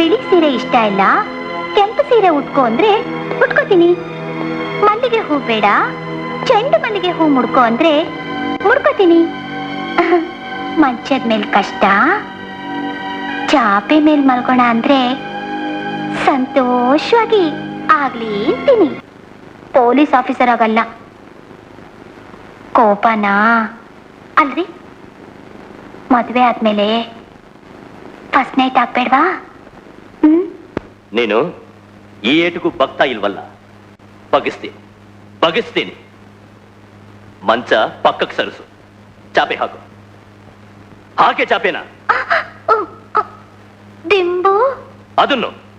ಬಿಳಿ ಸೀರೆ ಇಷ್ಟ ಇಲ್ಲ. ಕೆಂಪು ಸೀರೆ ಉಟ್ಕೋ ಅಂದ್ರೆ ಉಟ್ಕೋತೀನಿ. ಮಲ್ಲಿಗೆ ಹೂ ಬೇಡ. ಚೆಂಡು ಮಲ್ಲಿಗೆ ಹೂ ಮುಡ್ಕೋ ಅಂದ್ರೆ ಮುಡ್ಕೋತೀನಿ. ಮಂಚದ ಮೇಲೆ ಕಷ್ಟ. ಚಾಪೆ ಮೇಲೆ ಮಲ್ಗೋಣ ಅಂದ್ರೆ ಸಂತೋಷವಾಗಿ ಆಗ್ಲಿ ಅಂತೀನಿ ಪೊಲೀಸ್ ಆಫೀಸರ್ ಆಗಲ್ಲ. ಕೋಪನಾ? ಅಲ್ರಿ? ಮದುವೆ ಆದ್ಮೇಲೆ ಫಸ್ಟ್ ನೈಟ್ ಆಗ್ಬೇಡ್ವಾ? నేను ఈ ఏటుకు బక్తాయిల్ వల్ల పగిస్తే పగిస్తేని మంచ పక్కకు సరుసు. చాపే హాకు. హాకే చాపేనా? దింబు. అదున్ను.